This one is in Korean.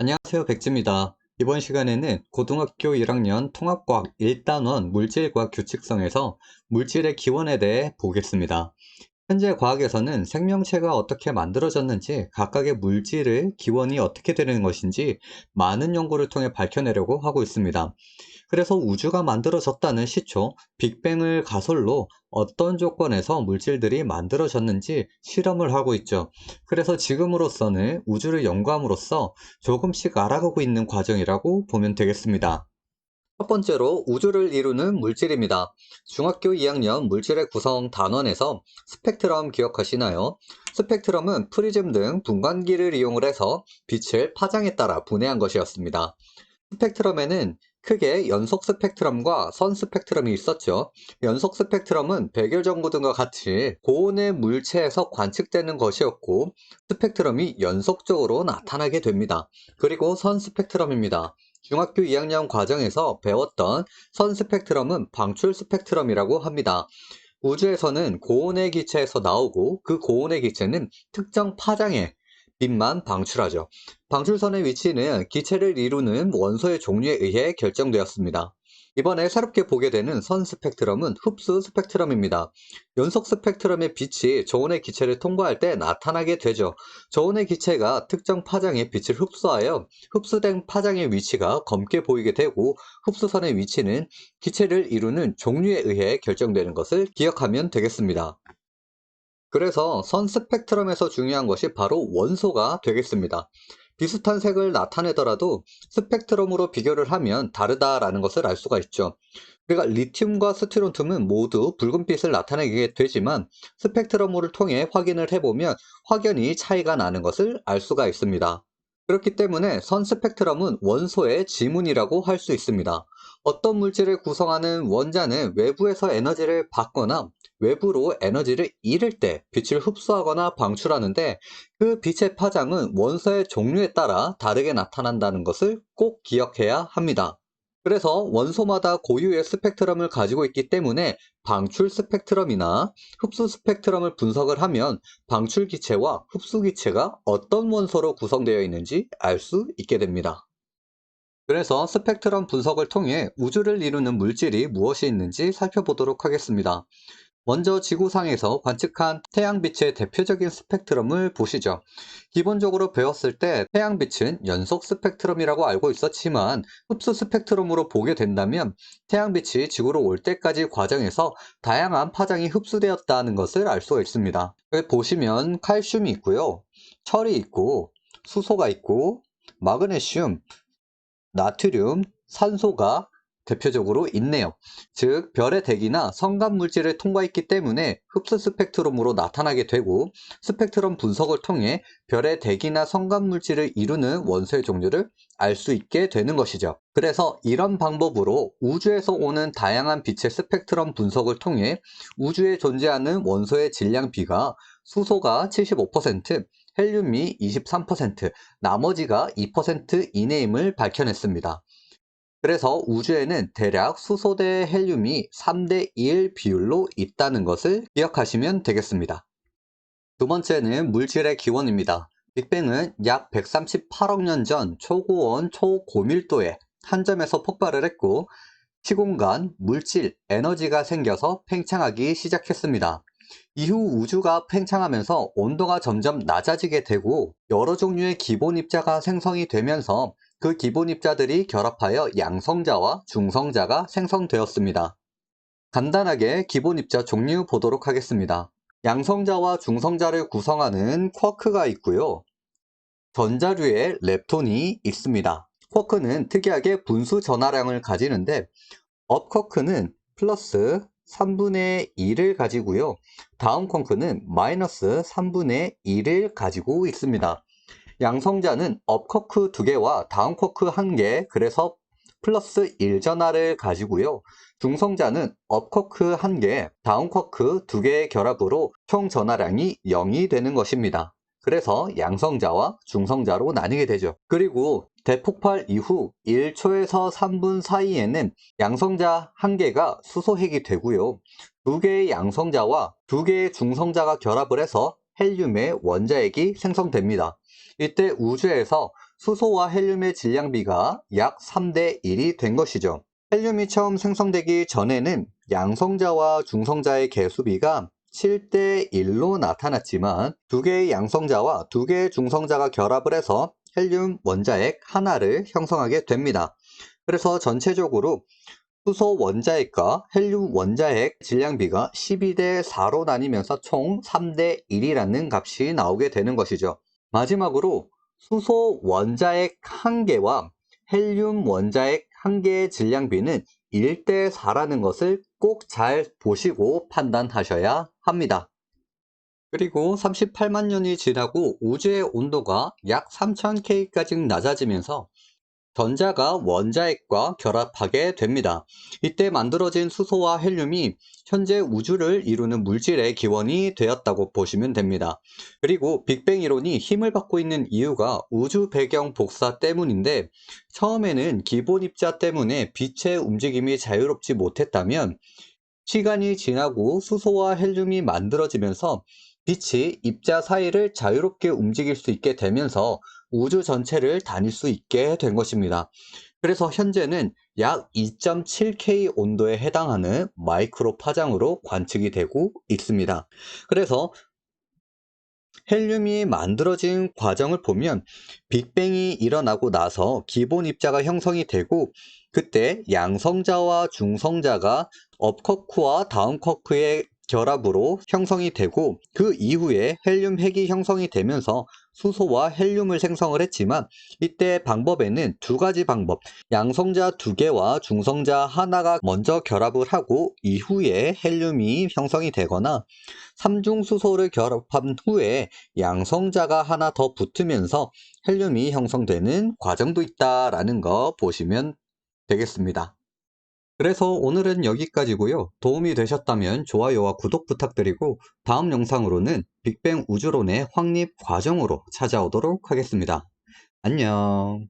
안녕하세요. 백지입니다. 이번 시간에는 고등학교 1학년 통합과학 1단원 물질과 규칙성에서 물질의 기원에 대해 보겠습니다. 현재 과학에서는 생명체가 어떻게 만들어졌는지 각각의 물질의 기원이 어떻게 되는 것인지 많은 연구를 통해 밝혀내려고 하고 있습니다. 그래서 우주가 만들어졌다는 시초, 빅뱅을 가설로 어떤 조건에서 물질들이 만들어졌는지 실험을 하고 있죠. 그래서 지금으로서는 우주를 연구함으로써 조금씩 알아가고 있는 과정이라고 보면 되겠습니다. 첫 번째로 우주를 이루는 물질입니다. 중학교 2학년 물질의 구성 단원에서 스펙트럼 기억하시나요? 스펙트럼은 프리즘 등 분광기를 이용을 해서 빛을 파장에 따라 분해한 것이었습니다. 스펙트럼에는 크게 연속 스펙트럼과 선 스펙트럼이 있었죠. 연속 스펙트럼은 백열전구 등과 같이 고온의 물체에서 관측되는 것이었고 스펙트럼이 연속적으로 나타나게 됩니다. 그리고 선 스펙트럼입니다. 중학교 2학년 과정에서 배웠던 선 스펙트럼은 방출 스펙트럼이라고 합니다. 우주에서는 고온의 기체에서 나오고 그 고온의 기체는 특정 파장의 빛만 방출하죠. 방출선의 위치는 기체를 이루는 원소의 종류에 의해 결정되었습니다. 이번에 새롭게 보게 되는 선 스펙트럼은 흡수 스펙트럼입니다. 연속 스펙트럼의 빛이 저온의 기체를 통과할 때 나타나게 되죠. 저온의 기체가 특정 파장의 빛을 흡수하여 흡수된 파장의 위치가 검게 보이게 되고 흡수선의 위치는 기체를 이루는 종류에 의해 결정되는 것을 기억하면 되겠습니다. 그래서 선 스펙트럼에서 중요한 것이 바로 원소가 되겠습니다. 비슷한 색을 나타내더라도 스펙트럼으로 비교를 하면 다르다라는 것을 알 수가 있죠. 우리가 리튬과 스티론튬은 모두 붉은빛을 나타내게 되지만 스펙트럼을 통해 확인을 해보면 확연히 차이가 나는 것을 알 수가 있습니다. 그렇기 때문에 선 스펙트럼은 원소의 지문이라고 할 수 있습니다. 어떤 물질을 구성하는 원자는 외부에서 에너지를 받거나 외부로 에너지를 잃을 때 빛을 흡수하거나 방출하는데 그 빛의 파장은 원소의 종류에 따라 다르게 나타난다는 것을 꼭 기억해야 합니다. 그래서 원소마다 고유의 스펙트럼을 가지고 있기 때문에 방출 스펙트럼이나 흡수 스펙트럼을 분석을 하면 방출 기체와 흡수 기체가 어떤 원소로 구성되어 있는지 알 수 있게 됩니다. 그래서 스펙트럼 분석을 통해 우주를 이루는 물질이 무엇이 있는지 살펴보도록 하겠습니다. 먼저 지구상에서 관측한 태양빛의 대표적인 스펙트럼을 보시죠. 기본적으로 배웠을 때 태양빛은 연속 스펙트럼이라고 알고 있었지만 흡수 스펙트럼으로 보게 된다면 태양빛이 지구로 올 때까지 과정에서 다양한 파장이 흡수되었다는 것을 알 수가 있습니다. 여기 보시면 칼슘이 있고요. 철이 있고 수소가 있고 마그네슘, 나트륨, 산소가 대표적으로 있네요. 즉, 별의 대기나 성간 물질을 통과했기 때문에 흡수 스펙트럼으로 나타나게 되고 스펙트럼 분석을 통해 별의 대기나 성간 물질을 이루는 원소의 종류를 알 수 있게 되는 것이죠. 그래서 이런 방법으로 우주에서 오는 다양한 빛의 스펙트럼 분석을 통해 우주에 존재하는 원소의 질량 비가 수소가 75%, 헬륨이 23%, 나머지가 2% 이내임을 밝혀냈습니다. 그래서 우주에는 대략 수소 대 헬륨이 3대 1 비율로 있다는 것을 기억하시면 되겠습니다. 두 번째는 물질의 기원입니다. 빅뱅은 약 138억 년 전 초고온 초고밀도의 한 점에서 폭발을 했고 시공간, 물질, 에너지가 생겨서 팽창하기 시작했습니다. 이후 우주가 팽창하면서 온도가 점점 낮아지게 되고 여러 종류의 기본 입자가 생성이 되면서 그 기본 입자들이 결합하여 양성자와 중성자가 생성되었습니다. 간단하게 기본 입자 종류 보도록 하겠습니다. 양성자와 중성자를 구성하는 쿼크가 있고요. 전자류의 렙톤이 있습니다. 쿼크는 특이하게 분수 전하량을 가지는데 업쿼크는 플러스 3분의 1을 가지고요. 다음 쿼크는 마이너스 3분의 1을 가지고 있습니다. 양성자는 업쿼크 2개와 다운 쿼크 1개, 그래서 플러스 1전하를 가지고요. 중성자는 업쿼크 1개, 다운 쿼크 2개의 결합으로 총 전하량이 0이 되는 것입니다. 그래서 양성자와 중성자로 나뉘게 되죠. 그리고 대폭발 이후 1초에서 3분 사이에는 양성자 1개가 수소핵이 되고요. 2개의 양성자와 2개의 중성자가 결합을 해서 헬륨의 원자핵이 생성됩니다. 이때 우주에서 수소와 헬륨의 질량비가 약 3대 1이 된 것이죠. 헬륨이 처음 생성되기 전에는 양성자와 중성자의 개수비가 7대 1로 나타났지만 두 개의 양성자와 두 개의 중성자가 결합을 해서 헬륨 원자핵 하나를 형성하게 됩니다. 그래서 전체적으로 수소 원자핵과 헬륨 원자핵 질량비가 12대 4로 나뉘면서 총 3대 1이라는 값이 나오게 되는 것이죠. 마지막으로 수소 원자핵 1개와 헬륨 원자핵 1개의 질량비는 1대 4라는 것을 꼭 잘 보시고 판단하셔야 합니다. 그리고 38만 년이 지나고 우주의 온도가 약 3000K까지 낮아지면서 전자가 원자핵과 결합하게 됩니다. 이때 만들어진 수소와 헬륨이 현재 우주를 이루는 물질의 기원이 되었다고 보시면 됩니다. 그리고 빅뱅 이론이 힘을 받고 있는 이유가 우주 배경 복사 때문인데 처음에는 기본 입자 때문에 빛의 움직임이 자유롭지 못했다면 시간이 지나고 수소와 헬륨이 만들어지면서 빛이 입자 사이를 자유롭게 움직일 수 있게 되면서 우주 전체를 다닐 수 있게 된 것입니다. 그래서 현재는 약 2.7K 온도에 해당하는 마이크로 파장으로 관측이 되고 있습니다. 그래서 헬륨이 만들어진 과정을 보면 빅뱅이 일어나고 나서 기본 입자가 형성이 되고 그때 양성자와 중성자가 업커크와 다운커크의 결합으로 형성이 되고 그 이후에 헬륨 핵이 형성이 되면서 수소와 헬륨을 생성을 했지만 이때 방법에는 두 가지 방법 양성자 두 개와 중성자 하나가 먼저 결합을 하고 이후에 헬륨이 형성이 되거나 삼중수소를 결합한 후에 양성자가 하나 더 붙으면서 헬륨이 형성되는 과정도 있다라는 거 보시면 되겠습니다. 그래서 오늘은 여기까지고요. 도움이 되셨다면 좋아요와 구독 부탁드리고 다음 영상으로는 빅뱅 우주론의 확립 과정으로 찾아오도록 하겠습니다. 안녕.